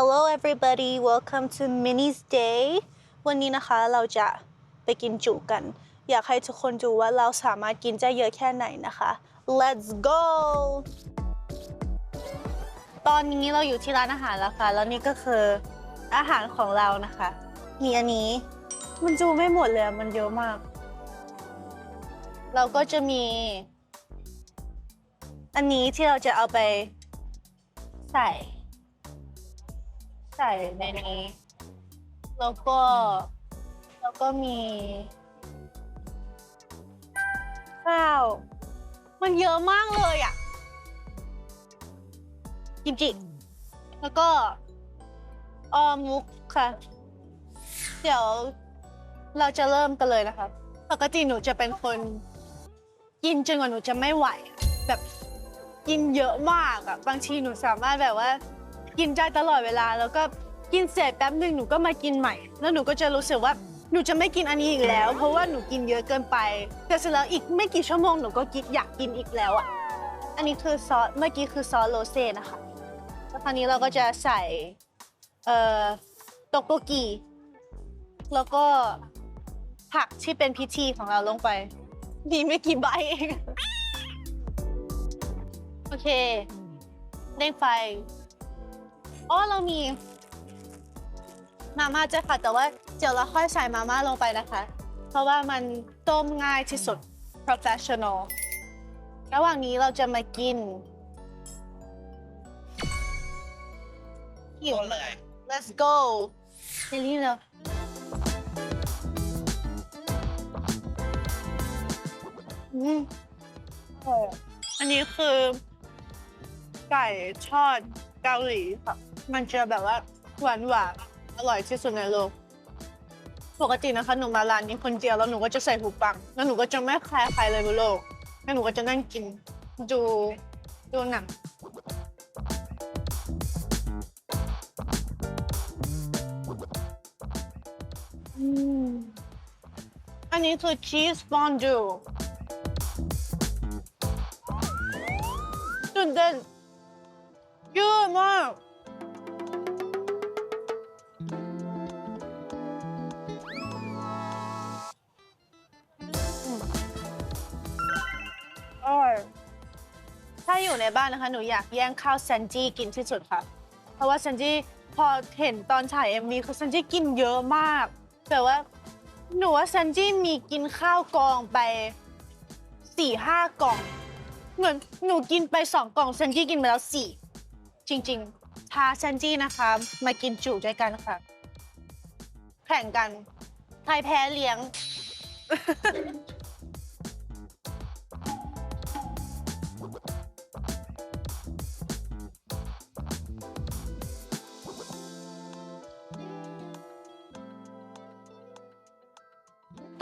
Hello everybody welcome to Minnie's Day วันนี้นะคะเราจะไปกินจุกัน อยากให้ทุกคนดูว่าเราสามารถกินได้เยอะแค่ไหนนะคะ Let's go ตอนนี้เราอยู่ที่ร้านอาหารแล้วค่ะ แล้วนี่ก็คืออาหารของเรานะคะ มีอันนี้ มันดูไม่หมดเลยมันเยอะมาก เราก็จะมี อันนี้ที่เราจะเอาไปใส่ ใส่ในนี้ แล้วก็ แล้วก็มี ข้าว มันเยอะมากเลยอะ กิมจิ แล้วก็ออมมุกค่ะ เดี๋ยวเราจะเริ่มกันเลยนะคะปกติหนูจะเป็นคนกินจนกว่าหนูจะไม่ไหว แบบกินเยอะมากอะบางทีหนูสามารถแบบว่า กินได้ตลอดเวลา แล้วก็กินเสร็จแป๊บหนึ่งหนูก็มากินใหม่ แล้วหนูก็จะรู้สึกว่าหนูจะไม่กินอันนี้อีกแล้ว เพราะว่าหนูกินเยอะเกินไปแต่เสร็จแล้วอีกไม่กี่ชั่วโมงหนูก็กินอยากกินอีกแล้วอะอันนี้คือซอสเมื่อกี้คือซอสโรเซ่นะคะแล้วคราวนี้เราก็จะใส่เอ่อตกโกกีแล้วก็ผักที่เป็นพิธีของเราลงไปมีไม่กี่ใบเองโอเคเร่งไฟ อ๋อเรามีมาม่าจะค่ะ แต่ว่าเดี๋ยวเราค่อยใส่มาม่าลงไปนะคะ เพราะว่ามันต้มง่ายที่สุด professional ระหว่างนี้เราจะมากินหิวเลย let's go เฮลี่เร็วอืมอร่อยอะอันนี้คือ ไก่ทอดเกาหลีค่ะ มันจะแบบว่าหวานหวานอร่อยที่สุดในโลก ปกตินะคะหนูมาร้านนี้คนเดียวแล้วหนูก็จะใส่หูฟัง แล้วหนูก็จะไม่แคร์ใครเลยบนโลกแล้วหนูก็จะนั่งกินดูดูหนังอันนี้คือชีสฟอนดูตื่นเต้นยอะมาก อร่อยถ้าอยู่ในบ้านนะคะ หนูอยากแย่งข้าวแซนจี้กินที่สุดค่ะ เพราะว่าแซนจี้พอเห็นตอนถ่ายเอ็มวีคือซันจี้กินเยอะมาก แต่ว่าหนูว่าแซนจี้มีกินข้าวกองไปสี่ห้ากล่อง เหมือนหนูกินไปสองกล่องแซนจี้กินไปแล้วสี่จริงๆท้าซันจี้นะคะ มากินจุด้วยกันค่ะ แข่งกัน ใครแพ้เลี้ยง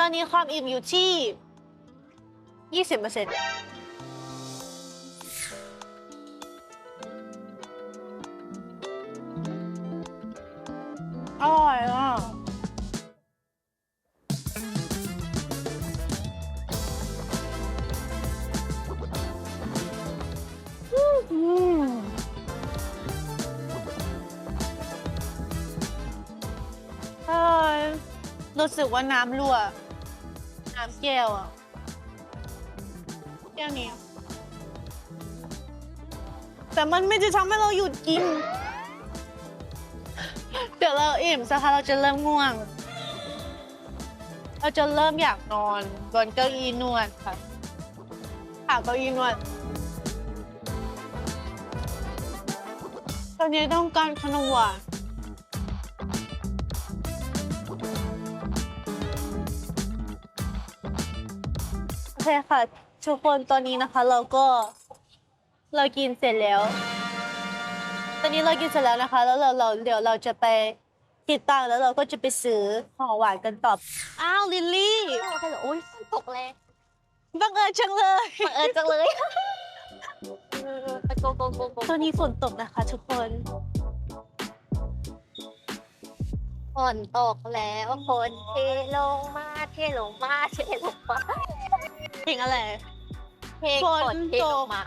อนนี้ความอิ่มอยู่ที่20%เปอร์เซ็นต์อร่อยอะอืมอร่อยรู้สึกว่าน้ำรั่ว น้ำแก้วอะ แก้วนี้ แต่มันไม่จะทำให้เราหยุดกิน เดี๋ยวเราอิ่มสักพักเราจะเริ่มง่วง เราจะเริ่มอยากนอนบนเก้าอี้นวดค่ะหาเก้าอี้นวด ตอนนี้ต้องการขนมหวาน เคค่ะ ทุกคนตอนนี้นะคะ เราก็เรากินเสร็จแล้ว ตอนนี้เรากินเสร็จแล้วนะคะ แล้วเราเราเดี๋ยวเราจะไปติดตังค์แล้วเราก็จะไปซื้อของหวานกันต่ออ้าวลิลลี่โอเคเหรออุ้ยฝนตกเลยบังเอิญจังเลยบังเอิญจังเลยไปโกโกโกโกตอนนี้ฝนตกนะคะ ทุกคนฝนตกแล้วฝนเทลงมาเทลงมาเทลงมา เพลงอะไรเพลงฝฝนนเทตลกงมา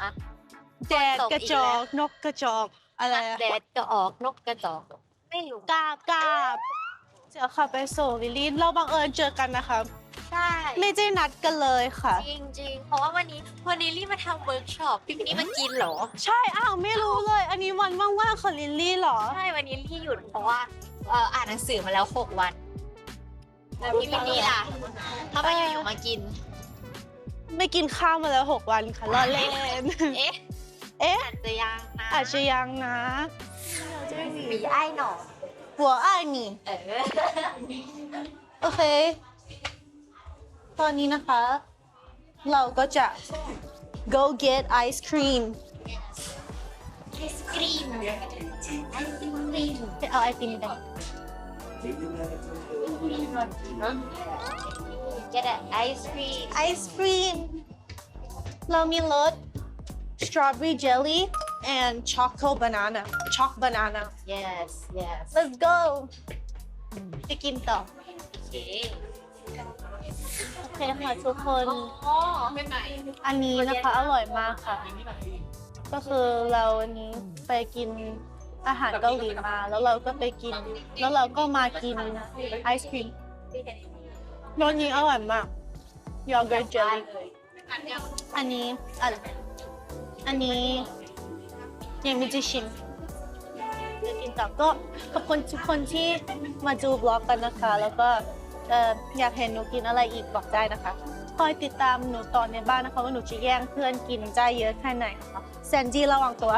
แดดกระจอกนกกระจอกอะไรอะแดดก็ออกนกกระจอก ไม่รู้กาบกาบเดี๋ยวค่ะไปส่งลิลลี่เราบังเอิญเจอกันนะคะใช่ไม่ได้นัดกันเลยค่ะ จริงจริงๆเพราะว่าวันนี้วันนี้รีบมาทำเวิร์กช็อปพี่นี่มากินเหรอ ใช่อ้าวไม่รู้เลย อันนี้วันว่างๆของลิลลี่เหรอใช่วันนี้ที่หยุดเพราะว่าเอ่ออ่านหนังสือมาแล้ว6วันแล้วพี่มินนี่ล่ะทำไมอยู่ๆมากิน ไม่กินข้าวมาแล้วหกวันค่ะล้อเล่น เอ๊ะ เอ๊ะ อาจจะยังนะอาจจะยังนะมีไอ้หนอหัวอ้ายนี่เออโอเค ตอนนี้นะคะ เราก็จะ go get ice cream ไอศกรีมไอศกรีมไปเอาไอติมกัน get an ice cream ไอศครีมเรามีรส strawberry jelly and choco banana choc banana yes yes let's go ไปกินต่อ โอเคโอเคค่ะทุกคน อ๋ออันนี้นะคะอร่อยมากค่ะ ก็คือเราวันนี้ไปกินอาหารเกาหลีมา แล้วเราก็ไปกิน แล้วเราก็มากินไอศครีม รสนี้อร่อยมากยอร์เกเจลลี่อันนี้อะไรอันนี้ยังไม่ได้ชิมจะกินต่อก็ขอบคุณทุกคนที่มาดูบล็อกกันนะคะ แล้วก็เอ่ออยากเห็นหนูกินอะไรอีกบอกได้นะคะคอยติดตามหนูตอนในบ้านนะคะว่าหนูจะแย่งเพื่อนกินได้เยอะแค่ไหนนะคะแซนดี้ระวังตัว